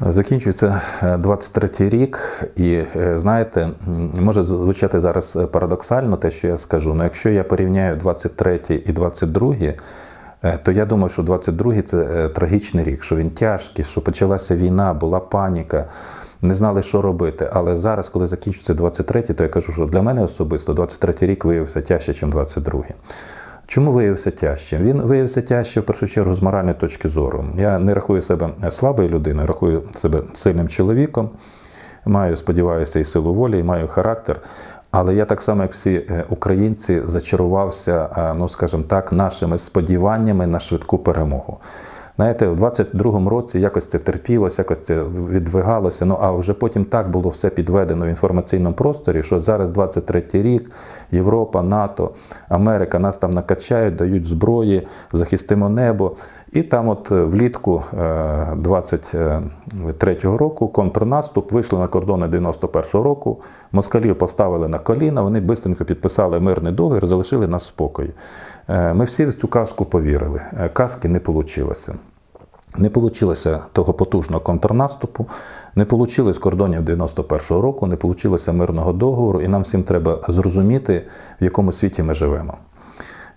Закінчується 23-й рік, і е, знаєте, може звучати зараз парадоксально те, що я скажу. але якщо я порівняю 23-й і 22-й, е, то я думаю, що 22-й це е, трагічний рік, що він тяжкий, що почалася війна, була паніка, не знали, що робити. Але зараз, коли закінчується 23-й, то я кажу, що для мене особисто 23-й рік виявився тяжче, ніж 22-й. Чому виявився тяжчим? Він виявився тяжче в першу чергу з моральної точки зору. Я не рахую себе слабою людиною, рахую себе сильним чоловіком. Маю, сподіваюся, і силу волі, і маю характер. Але я так само, як всі е, українці, зачарувався, е, ну скажімо так, нашими сподіваннями на швидку перемогу. Знаєте, в 22-му році якось це терпілося, якось це відвигалося. Ну а вже потім так було все підведено в інформаційному просторі, що зараз 23-й рік, Європа, НАТО, Америка нас там накачають, дають зброї, захистимо небо. І там, от е, влітку 23-го року, контрнаступ вийшли на кордони 91-го року. Москалів поставили на коліна, вони швидко підписали мирний договір, залишили нас в спокої. Е, Ми всі в цю казку повірили. Е, Казки не вийшло. Не вийшло того потужного контрнаступу, не вийшло кордонів 91-го року, не вийшло мирного договору, і нам всім треба зрозуміти, в якому світі ми живемо.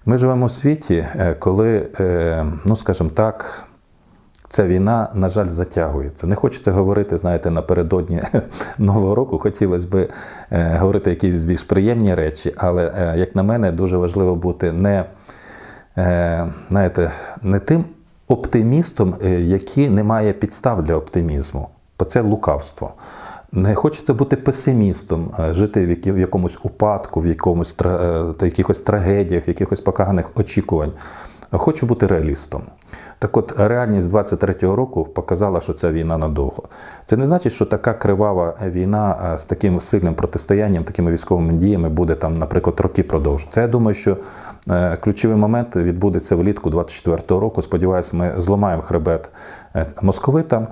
Ми живемо в світі, е, коли, е, ну скажімо так, ця війна, на жаль, затягується. Не хочеться говорити, знаєте, напередодні Нового року. Хотілося б е, говорити якісь більш приємні речі, але, як на мене, дуже важливо бути не, знаєте, не тим оптимістом, який не має підстав для оптимізму, бо це лукавство. Не хочеться бути песимістом, е, жити в якомусь упадку, в якомусь е, якихось трагедіях, в якихось покаганих очікувань. Хочу бути реалістом. Так от реальність 23-го року показала, що ця війна надовго. Це не значить, що така кривава війна е, з таким сильним протистоянням, такими військовими діями буде там, наприклад, роки продовжуватися. Я думаю, що ключовий момент відбудеться влітку 24-го року. Сподіваюся, ми зламаємо хребет московитам.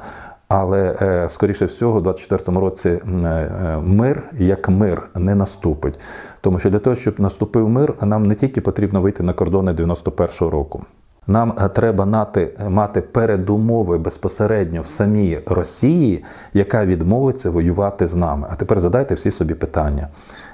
Але е, скоріше всього, у 24-му році е, мир як мир не наступить. Тому що для того, щоб наступив мир, нам не тільки потрібно вийти на кордони 91-го року. Нам е, треба нати, мати передумови безпосередньо в самій Росії, яка відмовиться воювати з нами. А тепер задайте всі собі питання.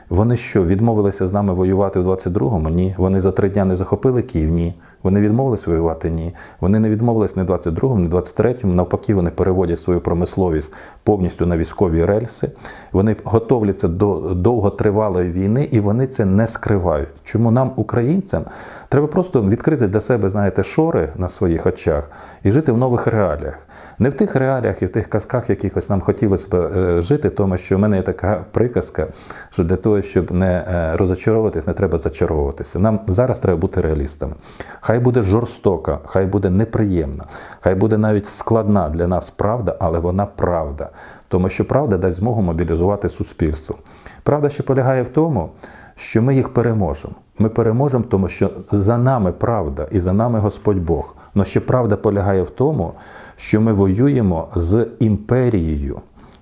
Вони що, відмовилися з нами воювати в 22-му? Ні. Вони за три дня не захопили Київ? Ні. Вони відмовились воювати? Ні. Вони не відмовились ні в 22-му, ні в 23-му. Навпаки, вони переводять свою промисловість повністю на військові рельси. Вони готовляться до довготривалої війни і вони це не скривають. Чому нам, українцям, треба просто відкрити для себе, знаєте, шори на своїх очах і жити в нових реаліях. Не в тих реаліях і в тих казках, якихось нам хотілося б е, жити, тому що в мене є така приказка, що для того, щоб не е, розочаровуватись, не треба зачаровуватися. Нам зараз треба бути реалістами. Хай буде жорстока, хай буде неприємна, хай буде навіть складна для нас правда, але вона правда. Тому що правда дасть змогу мобілізувати суспільство. Правда ще полягає в тому, що ми їх переможемо. Ми переможемо, тому що за нами правда і за нами Господь Бог. Но ще правда полягає в тому, що ми воюємо з імперією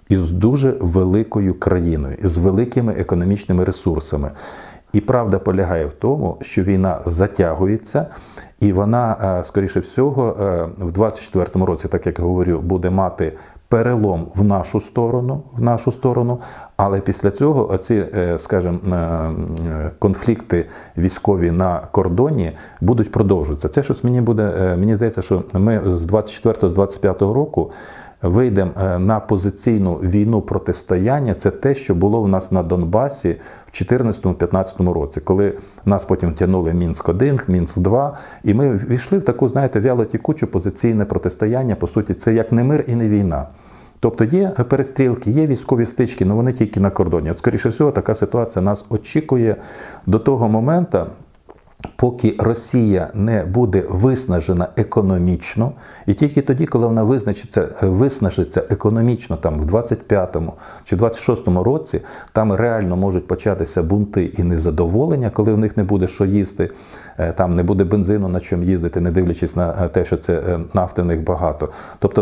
із дуже великою країною, з великими економічними ресурсами. І правда полягає в тому, що війна затягується, і вона, е, скоріше всього, е, в 24-му році, так як я говорю, буде мати перелом в нашу сторону, в нашу сторону. Але після цього оці, е, скажімо, е, е, конфлікти військові на кордоні будуть продовжуватися. Це щось мені буде, мені здається, що ми з 24 з 25 року вийдемо е, на позиційну війну протистояння. Це те, що було в нас на Донбасі в 2014-2015 році, коли нас потім тягнули Мінськ 1 Мінськ 2 і ми війшли в таку, знаєте, вялотікучу позиційне протистояння. По суті, це як не мир і не війна. Тобто є перестрілки, є військові стички, але вони тільки на кордоні. От, скоріше всього, така ситуація нас очікує до того моменту, поки Росія не буде виснажена економічно, і тільки тоді, коли вона визначиться, виснажиться економічно там в 25-му чи 26-му році, там реально можуть початися бунти і незадоволення, коли в них не буде що їсти, е, там не буде бензину на чому їздити, не дивлячись на е, те, що це е, нафти в них багато. Тобто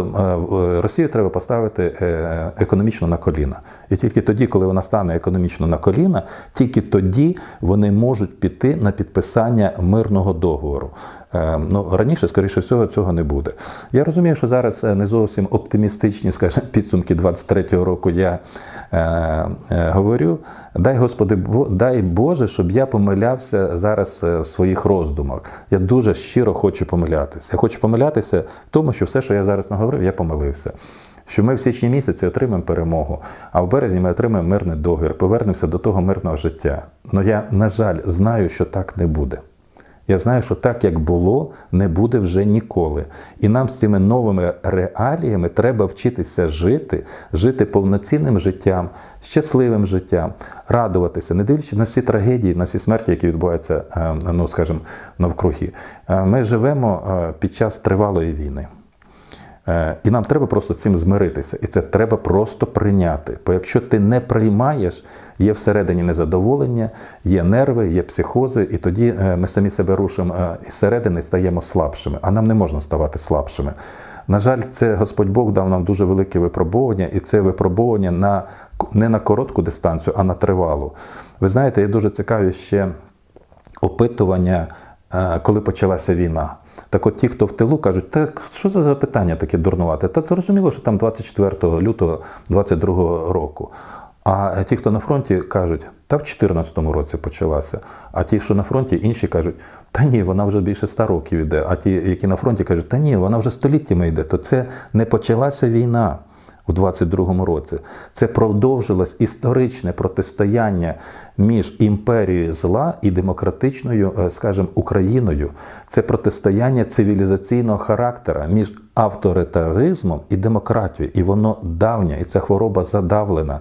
е, Росію треба поставити е, економічно на коліна. І тільки тоді, коли вона стане економічно на коліна, тільки тоді вони можуть піти на підписання мирного договору. Е, Ну, раніше, скоріше всього, цього не буде. Я розумію, що зараз е, не зовсім оптимістичні, скажімо, підсумки 23-го року я е, е, говорю. Дай Господи, Бо- дай Боже, щоб я помилявся зараз е, в своїх роздумах. Я дуже щиро хочу помилятися. Я хочу помилятися в тому, що все, що я зараз наговорив, я помилився. Що ми в січні місяці отримаємо перемогу, а в березні ми отримаємо мирний договір, повернемося до того мирного життя. Але я, на жаль, знаю, що так не буде. Я знаю, що так, як було, не буде вже ніколи. І нам з цими новими реаліями треба вчитися жити, жити повноцінним життям, щасливим життям, радуватися, не дивлячись на всі трагедії, на всі смерті, які відбуваються, е, ну скажімо, навкруги. Е, Ми живемо е, під час тривалої війни. Е, І нам треба просто цим змиритися. І це треба просто прийняти. Бо якщо ти не приймаєш, є всередині незадоволення, є нерви, є психози, і тоді е, ми самі себе рушимо е, із середини, стаємо слабшими. А нам не можна ставати слабшими. На жаль, це Господь Бог дав нам дуже велике випробування, і це випробування на, не на коротку дистанцію, а на тривалу. Ви знаєте, є дуже цікаві ще опитування, коли почалася війна. Так от ті, хто в тилу, кажуть, так що це за питання таке дурнувате? Та зрозуміло, що там 24 лютого 22 року. А ті, хто на фронті, кажуть, та в 2014 році почалася. А ті, що на фронті, інші кажуть, та ні, вона вже більше ста років йде. А ті, які на фронті, кажуть, та ні, вона вже століттями йде. То це не почалася війна у 22-му році. Це продовжилось історичне протистояння між імперією зла і демократичною, е, скажімо, Україною. Це протистояння цивілізаційного характера між авторитаризмом і демократією. І воно давнє, і ця хвороба задавлена.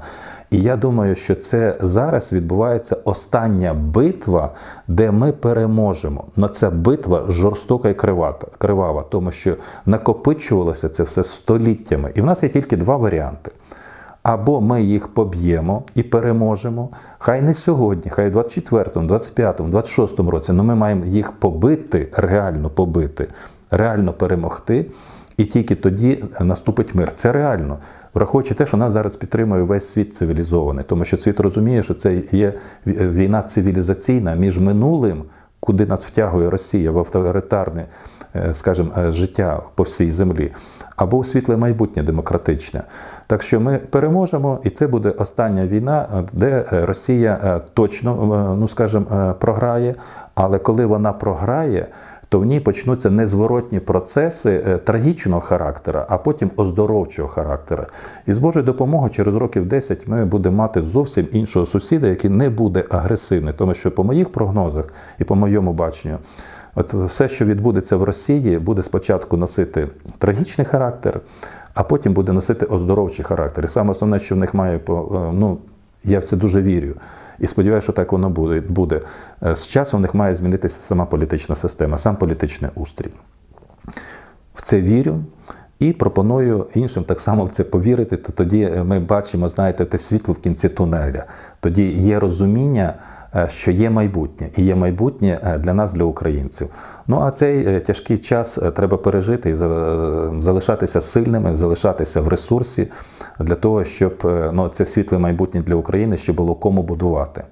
І я думаю, що це зараз відбувається остання битва, де ми переможемо. Но ця битва жорстока і кривава, тому що накопичувалося це все століттями. І в нас є тільки два варіанти. Або ми їх поб'ємо і переможемо. Хай не сьогодні, хай в 24-му, 25-му, 26-му році, але ми маємо їх побити, реально побити, реально перемогти. І тільки тоді наступить мир. Це реально. Враховуючи те, що нас зараз підтримує весь світ цивілізований, тому що світ розуміє, що це є війна цивілізаційна між минулим, куди нас втягує Росія в авторитарне, е, скажімо, е, життя по всій землі, або у світле майбутнє демократичне. Так що ми переможемо, і це буде остання війна, е, де Росія точно, ну скажімо, програє. Але коли вона програє, то в ній почнуться незворотні процеси е, трагічного характера, а потім оздоровчого характера. І з Божою допомогою через років 10 ми будемо мати зовсім іншого сусіда, який не буде агресивний, тому що по моїх прогнозах і по моєму баченню, от все, що відбудеться в Росії, буде спочатку носити трагічний характер, а потім буде носити оздоровчий характер. І саме основне, що в них має е, ну. Я в це дуже вірю. І сподіваюся, що так воно буде. Е, З часом в них має змінитися сама політична система, сам політичний устрій. В це вірю і пропоную іншим так само в це повірити. То тоді е, ми бачимо, знаєте, те світло в кінці тунеля. Тоді є розуміння, що є майбутнє, і є майбутнє е, для нас, для українців. Ну а цей е, тяжкий час е, треба пережити і залишатися сильними, залишатися в ресурсі для того, щоб е, ну, це світле майбутнє для України щоб було кому будувати.